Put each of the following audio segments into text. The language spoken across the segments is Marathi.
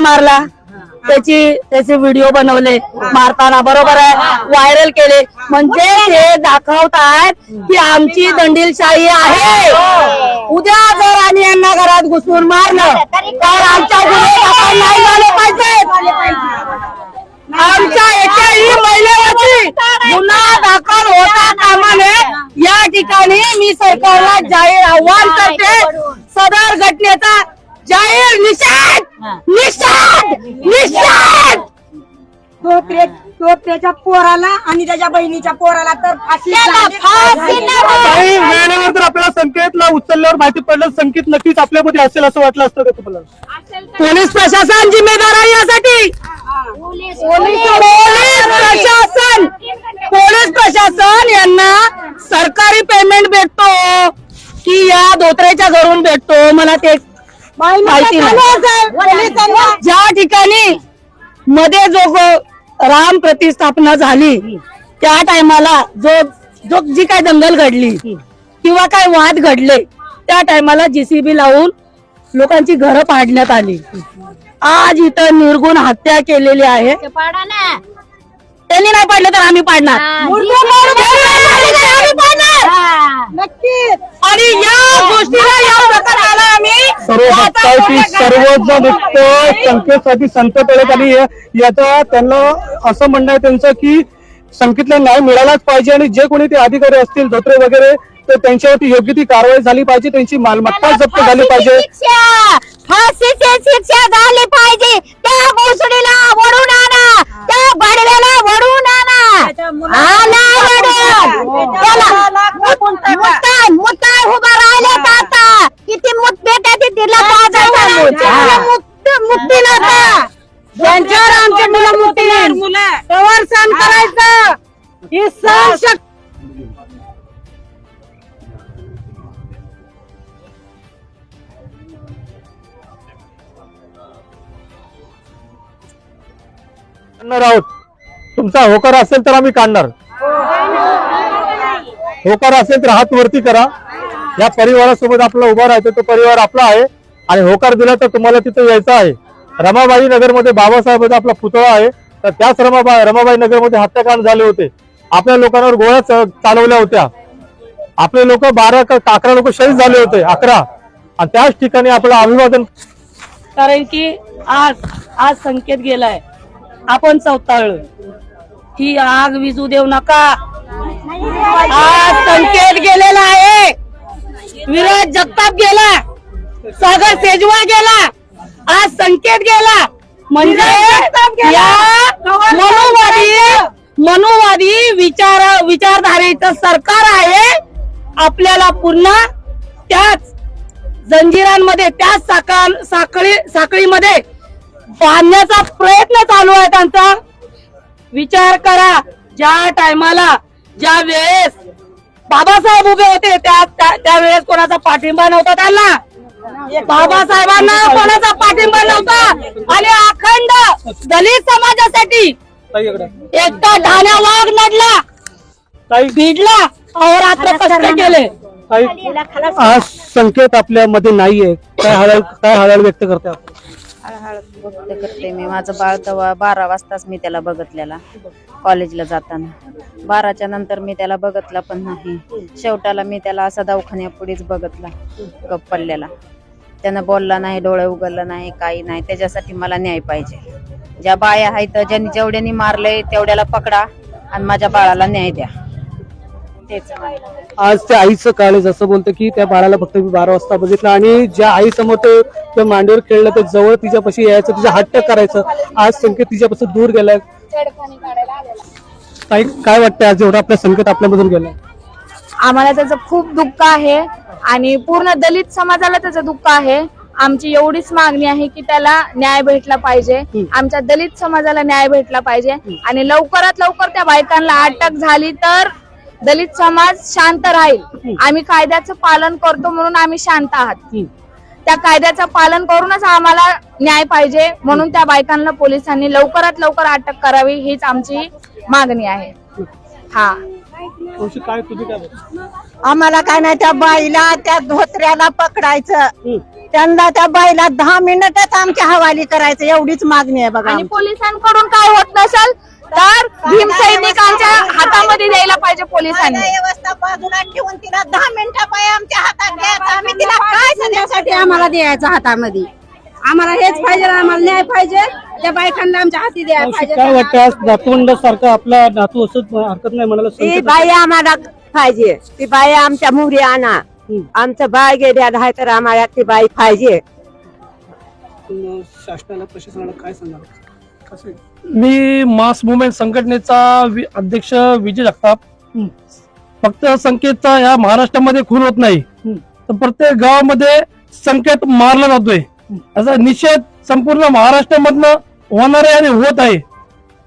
मारला. त्याची त्याचे व्हिडिओ बनवले. मारताना बरोबर आहे. व्हायरल केले. म्हणजे ते दाखवतायत की आमची दंडीलशाही आहे. उद्या जर आणि यांना घरात घुसून मारलं तर आमच्या गुन्हे नाही झाले पाहिजे आमच्या एकाही महिलेवरती गुन्हा दाखल होता कामाने या ठिकाणी मी सरकारला जाहीर आव्हान करते. सदर घटनेचा त्याच्या पोराला आणि त्याच्या बहिणीच्या पोराला तर फाशी झाली. काही वेळेनंतर आपल्याला संकेतला उचलल्यावर माहिती पडलं संकेत नक्कीच आपल्यामध्ये असेल असं वाटलं असतं का तुम्हाला? पोलीस प्रशासन जिम्मेदार आहे यासाठी. पोलीस प्रशासन. पोलीस प्रशासन यांना सरकारी पेमेंट भेटतो की या धोत्रेच्या घरून भेटतो मला ते माहिती नाही. ज्या ठिकाणी मध्ये जो गो- राम प्रतिष्ठापना झाली. त्या टायमाला जो जो जी काय दंगल घडली किंवा काय वाद घडले त्या टायमाला जीसीबी लावून लोकांची घरं पाडण्यात आली. आज इथं निर्गुण हत्या केलेली आहे. त्यांनी नाही पाडलं तर आम्ही पाडणार. आम्ही पाडणार. नक्कीच. आणि या गोष्टीला या प्रकाराला आम्ही सर्व भक्तांची एक संकेतसाठी संकट आलेत आणि या- याचा त्यांना असं म्हणणं आहे त्यांचं की संकेतला न्याय मिळालाच पाहिजे आणि जे कोणी ते अधिकारी असतील धोत्रे वगैरे तर त्यांच्यावरती योग्य ती कारवाई झाली पाहिजे त्यांची मालमत्ता जप्त झाली पाहिजे. शिक्षा फाशीची शिक्षा झाली पाहिजे. त्या भोसडीला वडून आणा. त्या बडव्याला वडून आणा. मुत्ताय उभा राहिले आता. किती मुत भेटा तिला मुक्ती नव्हता. मुलं करायचं. ही सण शक्ती काढणार आहोत. तुमचा होकार असेल तर आम्ही काढणार. होकार असेल तर हात वरती करा. या परिवारासोबत आपला उभा राहायचं तो परिवार आपला आहे. आणि होकार दिला तर तुम्हाला तिथे यायचं आहे. रमाबाई नगरमध्ये बाबासाहेबांचा आपला पुतळा आहे. तर त्याच रमाबाई रमाबाई नगरमध्ये हत्याकांड झाले होते. आपल्या लोकांवर गोळ्या चालवल्या होत्या. आपले लोक बारा का अकरा लोक शहीद झाले होते अकरा. आणि त्याच ठिकाणी आपलं अभिवादन कारण की आज आज संकेत गेलाय. आपण चौताळलो ही आग विजू देऊ नका. आज संकेत गेलेला आहे. विराज जगताप गेला. सागर सेजवा गेला. आज संकेत गेला. म्हणजे या मनोवादी मनोवादी विचार विचारधारेचं सरकार आहे. आपल्याला पुन्हा त्याच जंजिरांमध्ये त्याच साखळी साखळीमध्ये बांधण्याचा प्रयत्न चालू आहे त्यांचा. विचार करा ज्या टायमाला ज्या वेळेस बाबासाहेब उभे होते त्या त्या- त्यावेळेस कोणाचा पाठिंबा नव्हता त्यांना. बाबासाहेबांना कोणाचा पाठिंबा नव्हता. आणि अखंड दलित समाजासाठी एकटा ढाण्या वाघ लढला काही भिडला. अहोरात्र कष्ट केले. आज संकेत आपल्या मध्ये नाहीये. काय हळहळ काय हळहळ व्यक्त करते आपण? करते मी माझं बाळ तेव्हा बारा वाजताच मी त्याला बघितलेला कॉलेजला जाताना बाराच्या नंतर मी त्याला बघितला पण नाही शेवटाला मी त्याला असा दवाखान्यापुढेच बघितला गप पडलेला त्यानं बोलला नाही डोळे उघडलं नाही काही नाही त्याच्यासाठी मला न्याय पाहिजे ज्या बाया आहेत ज्यांनी जेवढ्यानी मारले तेवढ्याला पकडा आणि माझ्या बाळाला न्याय द्या. आज त्या आईचं काळ आहे जसं बोलतं की त्या बाळाला फक्त मी बारा वाजता बघितलं आणि ज्या आई समोर ते त्या मांडीवर खेळलं ते जवळ तिच्यापाशी यायचं तिचा हट्ट करायचं. आज संकेत तिच्यापासून दूर गेलाय. काही काय वाटतंय आज एवढा आपला संकेत आपल्यामधून गेलाय? आम्हाला त्याचं खूप दुःख आहे आणि पूर्ण दलित समाजाला त्याचं दुःख आहे. आमची एवढीच मागणी आहे की त्याला न्याय भेटला पाहिजे. आमच्या दलित समाजाला न्याय भेटला पाहिजे. आणि लवकरात लवकर त्या बायकांना अटक झाली तर दलित समाज शांत राहील. आम्ही कायद्याचं पालन करतो म्हणून आम्ही शांत आहात. त्या कायद्याचं पालन करूनच आम्हाला न्याय पाहिजे. म्हणून त्या बायकांना पोलिसांनी लवकरात लवकर अटक करावी हीच आमची मागणी आहे. हा. काय? आम्हाला काय नाही त्या बाईला त्या धोत्र्याला पकडायचं. त्यांना त्या बाईला दहा मिनिटच आमच्या हवाली करायचं एवढीच मागणी आहे बघा. पोलिसांकडून काय होत नसेल तर भीमसैनिकांच्या हातामध्ये द्यायला पाहिजे पोलिसांनी. कायदा व्यवस्था बाजूला ठेवून तिला दहा मिनिटं पाय आमच्या हातात द्यायचा आम्ही तिला काय सध्यासाठी आम्हाला द्यायचं हातामध्ये? आम्हाला हेच पाहिजे आम्हाला न्याय पाहिजे. त्या बायकांना आमच्या हाती द्यायला पाहिजे. काय वाटतं आज नातवंड सारखा आपला नातू असत हरकत नाही म्हणाला ती संकेत बाई आम्हाला पाहिजे. ती बाई आमच्या मुरी आणा. आमचं बाय गेल्या आहे तर आम्हाला ती बाई पाहिजे. शासनाला प्रशासनाला काय सांगाल? कसं? मी मास मुवमेंट संघटनेचा अध्यक्ष विजय जगताप. फक्त संकेतचा या महाराष्ट्रामध्ये खून होत नाही. तर प्रत्येक गावामध्ये संकेत मारला जातोय. याचा निषेध संपूर्ण महाराष्ट्रामधनं होणार आहे आणि होत आहे.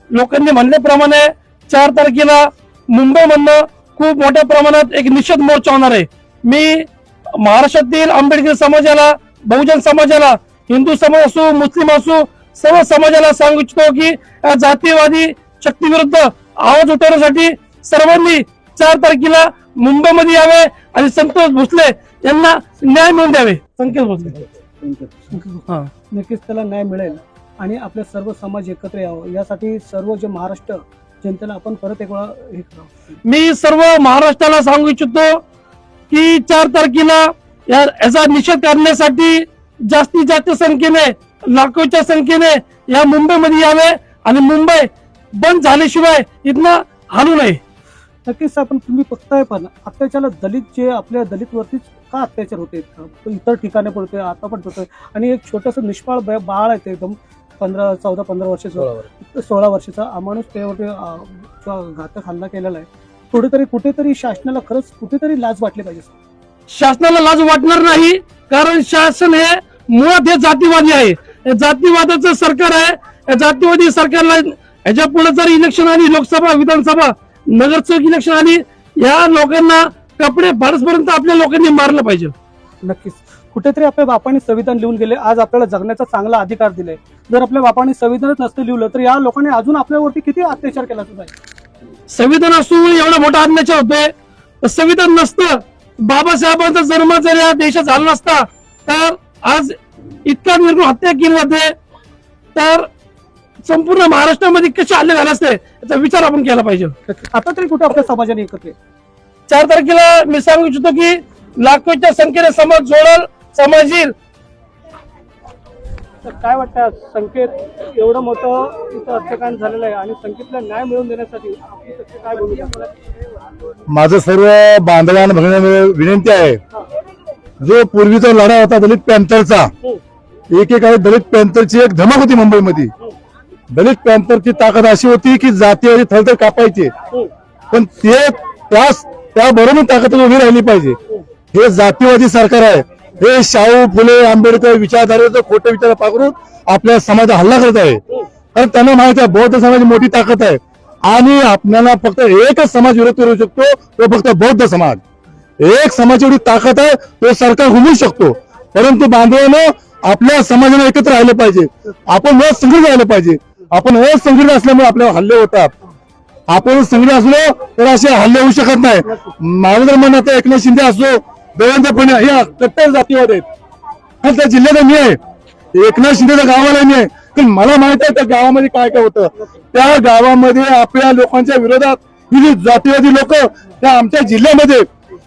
लोकांनी म्हणल्याप्रमाणे चार तारखेला मुंबईमधनं खूप मोठ्या प्रमाणात एक निषेध मोर्चा होणार आहे. मी महाराष्ट्रातील आंबेडकर समाजाला बहुजन समाजाला हिंदू समाज असो मुस्लिम असो सर्व समाजाला सांगू इच्छितो की या जातीयवादी शक्तीविरुद्ध आवाज उठवण्यासाठी सर्वांनी चार तारखेला मुंबईमध्ये यावे आणि संतोष भोसले यांना न्याय मिळवून द्यावे. संकेत भोसले. हा. नक्कीच त्याला न्याय मिळेल आणि आपले सर्व समाज एकत्र यावं. यासाठी सर्व जे महाराष्ट्र जनतेला आपण परत एक वेळा हे करावं. मी सर्व महाराष्ट्राला सांगू इच्छितो की चार तारखेला या याचा निषेध करण्यासाठी जास्तीत जास्त संख्येने लाखोच्या संख्येने या मुंबईमध्ये यावे आणि मुंबई बंद झाल्याशिवाय इथनं हलू नये. नक्कीच आपण तुम्ही बघताय पण अत्याचार दलित जे आपल्या दलित वरतीच का अत्याचार होते? इतर ठिकाणी पडतोय आता पण होतोय आणि एक छोटस निष्पाळ बा- बाळ आहे ते एकदम पंधरा चौदा पंधरा वर्षाचं. सोळा वर्षाचा अमानुष त्यावरती घातक हल्ला केलेला आहे. कुठेतरी कुठेतरी शासनाला खरंच कुठेतरी लाज वाटली पाहिजे शासनाला लाज वाटणार नाही कारण शासन हे मुळात हे जातीवादी आहे. जातीवादाचं सरकार आहे. या जातीवादी सरकारला ह्याच्या पुढे जर इलेक्शन आली लोकसभा विधानसभा नगरसेवक इलेक्शन आली या लोकांना कपडे फाडसपर्यंत आपल्या लोकांनी मारलं पाहिजे. नक्कीच. कुठेतरी आपल्या बापाने संविधान लिहून गेले. आज आपल्याला जगण्याचा चांगला अधिकार दिलाय. जर आपल्या बापाने संविधानच नसतं लिहिलं तर या लोकांनी अजून आपल्यावरती किती अत्याचार केला सुद्धा संविधान असून एवढा मोठा अत्याचार होतोय. संविधान नसतं. बाबासाहेबांचा जन्म जर या देशात झाला नसता तर आज इतका निर्गुण हत्या केली जाते. तर संपूर्ण महाराष्ट्रामध्ये कसे हल्ले झाले असते याचा विचार आपण केला पाहिजे. आता तरी कुठे आपल्या समाजाने एकत्र आहे? चार तारखेला मी सांगू इच्छितो की लाखोच्या संख्येने समाज जोडल समाज येईल. तर काय वाटतं संकेत एवढं मोठं इथं हत्याकांड झालेलं आहे आणि संकेतला न्याय मिळवून देण्यासाठी काय भूमिका माझं सर्व बांधवांना भगिनींना विनंती आहे. जो पूर्वीचा लढा होता दलित पॅन्थरचा एकेकाळी दलित पॅन्थरची एक धमक होती मुंबईमध्ये. दलित पॅन्थरची ताकद अशी होती की जातीवादी थलथल कापायचे. पण ते त्यास त्याबरोबर ताकद उभी राहिली पाहिजे. हे जातीवादी सरकार आहे. हे शाहू फुले आंबेडकर विचारधारेचं खोटे विचार पाकरून आपल्या समाजात हल्ला करत आहे. कारण त्यांना माहिती आहे बौद्ध समाजाची मोठी ताकद आहे. आणि आपल्याला फक्त एकच समाज विरोध करू शकतो तो फक्त बौद्ध समाज. एक समाज एवढी ताकद आहे तो सरकार घुमू शकतो. परंतु बांधवानं आपल्या समाजाने एकत्र राहिलं पाहिजे. आपण रोज संघटित राहिलं पाहिजे. आपण असंघटित असल्यामुळे आपल्यावर हल्ले होतात. आपण संघटित असलो तर असे हल्ले होऊ शकत नाही. माझं जर म्हणणं आता एकनाथ शिंदे असो देवेंद्र फडणवीस हे कट्टर जातीवाद आहेत. आणि त्या जिल्ह्यात मी आहे. एकनाथ शिंदेच्या गावाला मी आहे. पण मला माहीत आहे त्या गावामध्ये काय काय होतं. त्या गावामध्ये आपल्या लोकांच्या विरोधात ही जी जातीवादी लोक त्या आमच्या जिल्ह्यामध्ये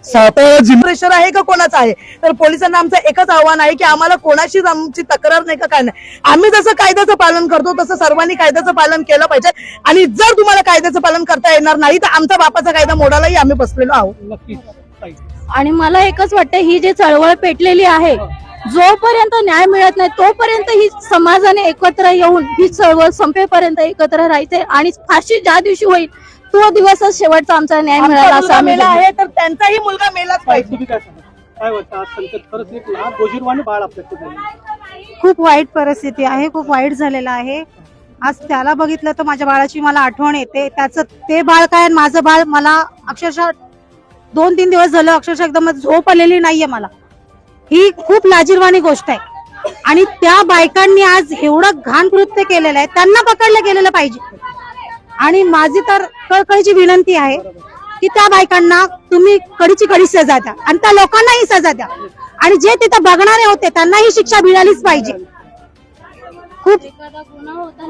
प्रेशर आहे का कोणाचं आहे? तर पोलिसांना आमचं एकच आव्हान आहे की आम्हाला कोणाशीच आमची तक्रार नाही का काय नाही. आम्ही जसं कायद्याचं पालन करतो तसं सर्वांनी कायद्याचं पालन केलं पाहिजे. आणि जर तुम्हाला कायद्याचं पालन करता येणार नाही तर आमचा बापाचा कायदा मोडालाही आम्ही बसलेलो आहोत. आणि मला एकच वाटतं ही जी चळवळ पेटलेली आहे जोपर्यंत न्याय मिळत नाही तोपर्यंत ही समाजाने एकत्र येऊन ही चळवळ संपेपर्यंत एकत्र राहायचे आणि फाशी ज्या दिवशी होईल तो दिवसच शेवटचा आमचा न्याय मिळाला असं आम्ही मेला. आहे तर त्यांचाही मुलगा मेलाच पाहिजे. तुम्ही काय सांगा? काय वाटतं? आज संकेत खरंच एक लहान गोजीरवाणी बाळ आपल्याकडे झालं खूप वाईट परिस्थिती आहे खूप वाईट झालेलं आहे. आज त्याला बघितलं तर माझ्या बाळाची मला आठवण येते. त्याचं ते बाळ काय आणि माझं बाळ मला अक्षरशः दोन तीन दिवस झालं अक्षरशः एकदम झोप आलेली नाहीये मला. ही खूप लाजीरवाणी गोष्ट आहे. आणि त्या बायकांनी आज एवढं घाण कृत्य केलेलं आहे. त्यांना पकडलं गेलेलं पाहिजे. आणि माझी तर कळकळीची विनंती आहे की त्या बायकांना तुम्ही कडीची कडी सजा द्या आणि त्या लोकांनाही सजा द्या. आणि जे तिथं बघणारे होते त्यांनाही शिक्षा मिळालीच पाहिजे. खूप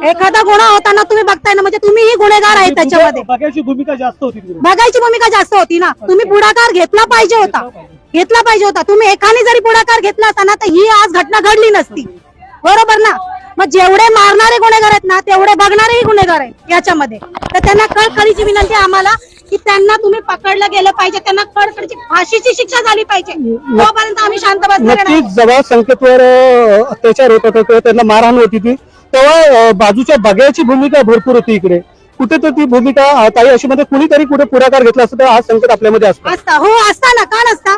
एखादा गुन्हा होताना तुम्ही बघताय ना म्हणजे तुम्हीही गुन्हेगार आहे त्याच्यामध्ये. बघायची भूमिका जास्त होती. बघायची भूमिका जास्त होती ना. तुम्ही पुढाकार घेतला पाहिजे होता. घेतला पाहिजे होता. तुम्ही एकाने जरी पुढाकार घेतला असता ना तर ही आज घटना घडली नसती. बरोबर ना? मग जेवढे मारणारे गुन्हेगार आहेत ना तेवढे बघणारेही गुन्हेगार आहेत याच्यामध्ये. तर त्यांना कळकळीची विनंती आम्हाला की त्यांना तुम्ही पकडलं गेलं पाहिजे त्यांना कळकळीची फाशीची शिक्षा झाली पाहिजे. तोपर्यंत आम्ही शांत बसणार नक्कीच जेव्हा संकेतवर अत्याचार होत होता किंवा त्यांना मारहाण होती ती तेव्हा बाजूच्या बघायची भूमिका भरपूर होती इकडे. कुठे तर ती भूमिका ताई अशी मध्ये कुणीतरी कुठे पुढाकार घेतला असता हा संकट आपल्यामध्ये असतो. असता. हो असता ना. का नसता?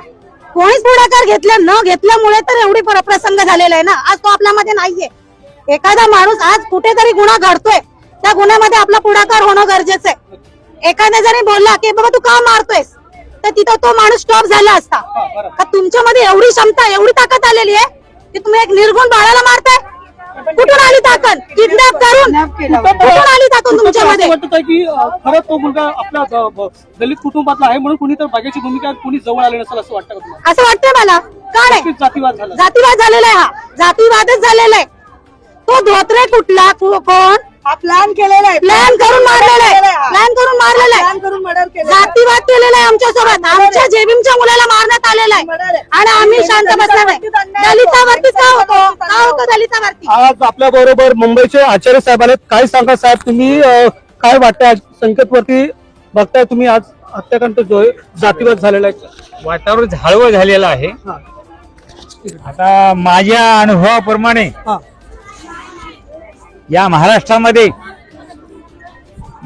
कोणीच पुढाकार घेतला न घेतल्यामुळे तर एवढी प्र- प्रसंग झालेला आहे ना. आज तो आपल्यामध्ये नाहीये. एखादा माणूस आज कुठेतरी गुन्हा घडतोय. त्या गुन्ह्यामध्ये आपला पुढाकार होणं गरजेचं आहे. एखाद्या जरी बोलला की बाबा तू का मारतोयस? तर तिथं तो माणूस स्टॉप झाला असता. का तुमच्यामध्ये एवढी क्षमता एवढी ताकद आलेली आहे की तुम्ही एक निर्गुण बाळाला मारताय? कुठून आली ताकद? किडनॅप करून? कुठून आली ताकद तुमच्यामध्ये? असं वाटत आहे की खरंच तो मुलगा ब- दलित कुटुंबातला आहे म्हणून कुणी तर बघायची भूमिका कुणी जवळ आले नसेल असं वाटतं असं वाटतंय मला. का नाही? नक्कीच जातीवाद झाला. जातीवाद झालेला आहे हा. जातीवादच झालेला आहे. तो धोत्रे कुठला? कोण? प्लॅन केलेला आहे. प्लॅन करून मारलेला आहे. प्लॅन करून मारलेला आहे. प्लॅन करून मर्डर केलं जातीवाद केलेला आहे आमच्यासोबत. आमच्या जेबीमच्या मुलाला मारण्यात आलेला आहे. आणि आम्ही शांत बसणार नाही. दलितावरती का होतो? का होतो दलितावरती? आज आपल्या बरोबर मुंबईचे आचार्य साहेब आलेत काय सांगा साहेब? तुम्ही अ, काय वाटतंय आज संकेतवरती बघताय तुम्ही? आज हत्याकांड जो आहे, जातीवाद झालेला आहे. वातावरण हळवं झालेलं आहे. हा. आता माझ्या अनुभवाप्रमाणे हा. या महाराष्ट्रामध्ये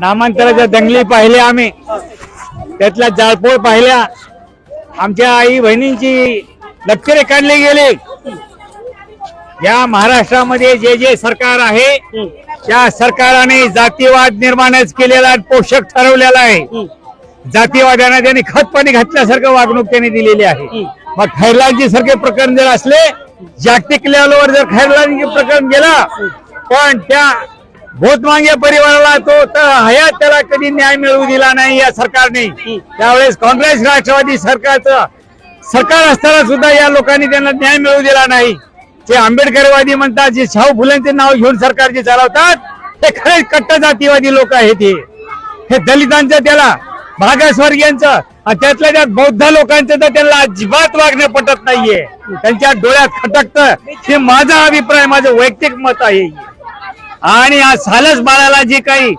नामांतराच्या दंगली पाहिल्या आम्ही. त्यातल्या जाळपोळ पाहिल्या. आमच्या आई बहिणींची लक्षरे काढले गेले. या महाराष्ट्रामध्ये जे जे सरकार आहे त्या सरकाराने जातीवाद निर्माणच केलेला पोषक ठरवलेला आहे. जातीवाद्यांना त्यांनी खतपाणी घातल्यासारखं वागणूक त्यांनी दिलेली आहे. मग खैरलांची सारखे प्रकरण जर असले जागतिक लेवलवर जर खैरलांची प्रकरण गेला पण त्या भोतमांगे परिवाराला तो तर हयात त्याला कधी न्याय मिळवू दिला नाही या सरकारने. त्यावेळेस काँग्रेस राष्ट्रवादी सरकारचं सरकार असताना सुद्धा या लोकांनी त्यांना न्याय मिळवू दिला नाही. जे आंबेडकरवादी म्हणतात जे शाहू फुलेंचे नाव घेऊन सरकार जे चालवतात ते खरेच कट्ट जातीवादी लोक आहेत हे. हे दलितांचं त्याला मागासवर्गीयांचं आणि त्यातल्या त्यात बौद्ध लोकांचं तर त्यांना अजिबात वागणं पटत नाहीये. त्यांच्या डोळ्यात खटकत. हे माझा अभिप्राय माझं वैयक्तिक मत आहे. आणि आज सालस बाळाला जे काही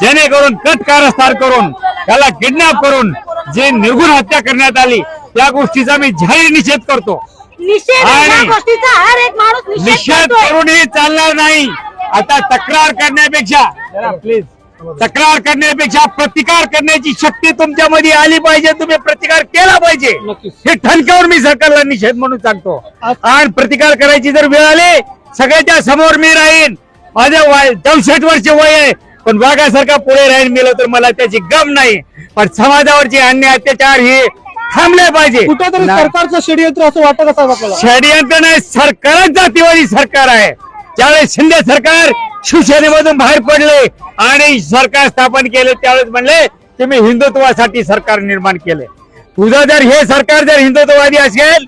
जेणेकरून कट कारस्थान करून त्याला किडनॅप करून जे निर्गुण हत्या करण्यात आली त्या गोष्टीचा मी जाहीर निषेध करतो. निषेध या आणि- गोष्टीचा. हर एक माणूस निषेध. करूनही चालणार नाही. आता तक्रार करण्यापेक्षा प्लीज तक्रार करण्यापेक्षा प्रतिकार करण्याची शक्ती तुमच्यामध्ये आली पाहिजे. तुम्ही प्रतिकार केला पाहिजे. हे ठणकावून मी सरकारला निषेध म्हणून सांगतो. आणि प्रतिकार करायची जर वेळ आली सगळ्याच्या समोर मी राहीन. माझं वय चौसष्ट वर्ष वय आहे. पण वाघासारखा पुढे राहीन मिळलं तर मला त्याची गम नाही. पण समाजावरचे अन्याय अत्याचार हे थांबले पाहिजे. कुठेतरी. सरकारचं षडयंत्र असं वाटत आपल्याला. षडयंत्र नाही सरकारच जातीवादी सरकार आहे. त्यावेळेस शिंदे सरकार शिवसेनेमधून बाहेर पडले आणि सरकार स्थापन केले त्यावेळेस म्हणले की मी हिंदुत्वासाठी सरकार निर्माण केले. तुझं जर हे सरकार जर हिंदुत्ववादी असेल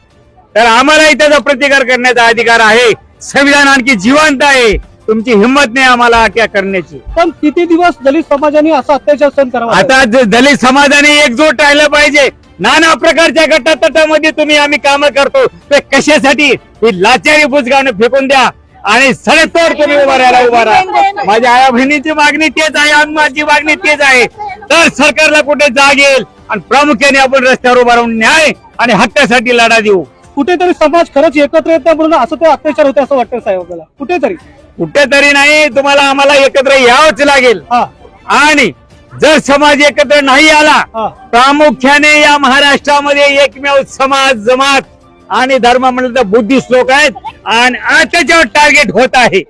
तर आम्हालाही त्याचा प्रतिकार करण्याचा अधिकार आहे. संविधान आणखी जिवंत आहे. तुमची हिंमत नाही आम्हाला अटॅक करण्याची. पण किती दिवस दलित समाजाने असा अत्याचार सहन करावा? आता ज- दलित समाजाने एकजूट राहिलं पाहिजे. नाना प्रकारच्या गटातटामध्ये तुम्ही आम्ही काम करतो. ते कशासाठी? ही लाचारी बुजगावणं फेकून द्या. आणि सडेतोड तुम्ही उभा राहायला उभा राहा. माझ्या आया बहिणीची मागणी तेच आहे आणि माझी मागणी तेच आहे. तर सरकारला कुठे जाग येईल? आणि प्रामुख्याने आपण रस्त्यावर उभा राहून न्याय आणि हक्कासाठी लढा देऊ. कुठेतरी समाज खरंच एकत्र येत नाही म्हणून असं ते अत्याचार होते असं वाटतं साहेब आपल्याला. कुठेतरी. कुठेतरी नाही तुम्हाला आम्हाला एकत्र यावंच लागेल. हा. आणि जर समाज एकत्र नाही आला हा. प्रामुख्याने या महाराष्ट्रामध्ये एकमेव समाज जमात आणि धर्म म्हणलं तर बुद्धिस्ट लोक आहेत. आणि आज त्याच्यावर टार्गेट होत आहे.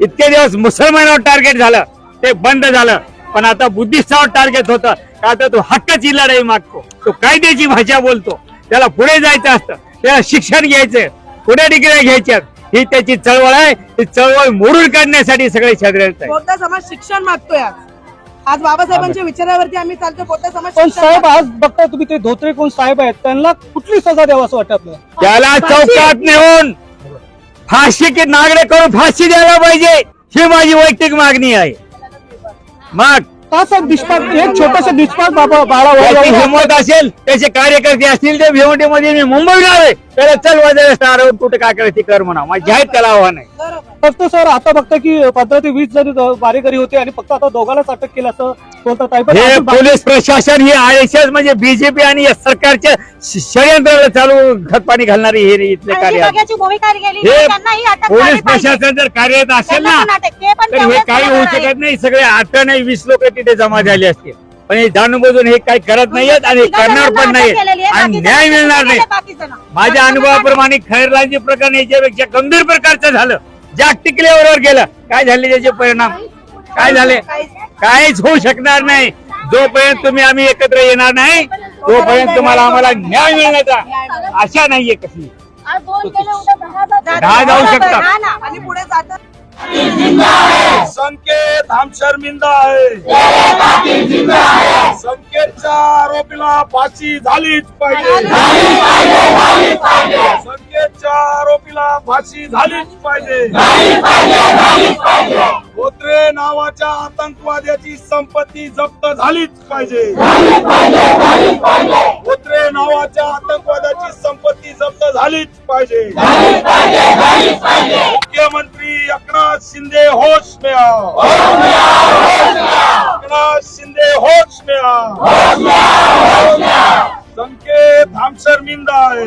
इतके दिवस मुसलमानावर टार्गेट झालं ते बंद झालं. पण आता बुद्धिस्टावर टार्गेट होतं. का आता तो हक्काची लढाई मागतो. तो कायद्याची भाषा बोलतो. त्याला पुढे जायचं असतं. त्याला शिक्षण घ्यायचं. पुढे डिग्री घ्यायच्या ही त्याची चळवळ आहे. ही चळवळ मोडून काढण्यासाठी सगळे बौद्ध समाज शिक्षण मागतोय आज. आज बाबासाहेबांच्या विचारावरती आम्ही चालतो मोठा समाज पण साहेब आज बघताय तुम्ही ते धोत्रे कोण साहेब आहेत? त्यांना कुठली सजा द्यावं असं वाटतं आपल्याला? त्याला चौकात नेऊन फाशी की नागडे करून फाशी द्यायला पाहिजे. ही माझी वैयक्तिक मागणी आहे. मग का साहेब निष्पाप एक छोटासा निष्पाप बाबा बाळा त्याची हिंमत असेल त्याचे कार्यकर्ते असतील ते भिवंडीमध्ये मी मुंबईला आहे त्याला चल वाजायला स्टारवर कुठे काय करायचं ते कर म्हणा. माझी आहेत त्याला आव्हान आहे. फक्त सर आता बघता की पंधरा ते वीस जण बारेकरी होते आणि फक्त आता दोघांनाच अटक केलं असं हे पोलीस प्रशासन ही एस एस म्हणजे बीजेपी आणि या सरकारच्या षडयंत्राला चालू खतपाणी घालणारी हे इथले कार्य आहेत. भूमिका गेली हे पोलीस. प्रशासन जर कार्यरत असेल ना तर हे काही होऊ. शकत नाही सगळे अठरा नाही वीस लोक तिथे जमा झाले असतील पण हे जाणून बुजून हे काही करत नाहीयेत आणि करणार पण नाही. आणि न्याय मिळणार नाही. माझ्या अनुभवाप्रमाणे खैरलांची प्रकरण याच्यापेक्षा गंभीर प्रकारचं झालं जागतिक लेवलवर गेलं काय झाले त्याचे परिणाम? काय झाले? काहीच होऊ शकणार नाही. जोपर्यंत तुम्ही आम्ही एकत्र येणार नाही तोपर्यंत तुम्हाला आम्हाला न्याय मिळण्याचा आशा नाहीये कसली दहा जाऊ शकतात. हा संकेत हम शर्मिंदा आहे. संकेतच्या आरोपीला फाशी झालीच पाहिजे. फाशी झालीच पाहिजे. धोत्रे नावाच्या आतंकवाद्याची संपत्ती जप्त झालीच पाहिजे. धोत्रे नावाच्या आतंकवाद्याची संपत्ती जप्त झालीच पाहिजे. मुख्यमंत्री एकनाथ शिंदे होश मिळा. आओ एकनाथ शिंदे होश मिळा. संकेत धामसर शर्मिंदा आहे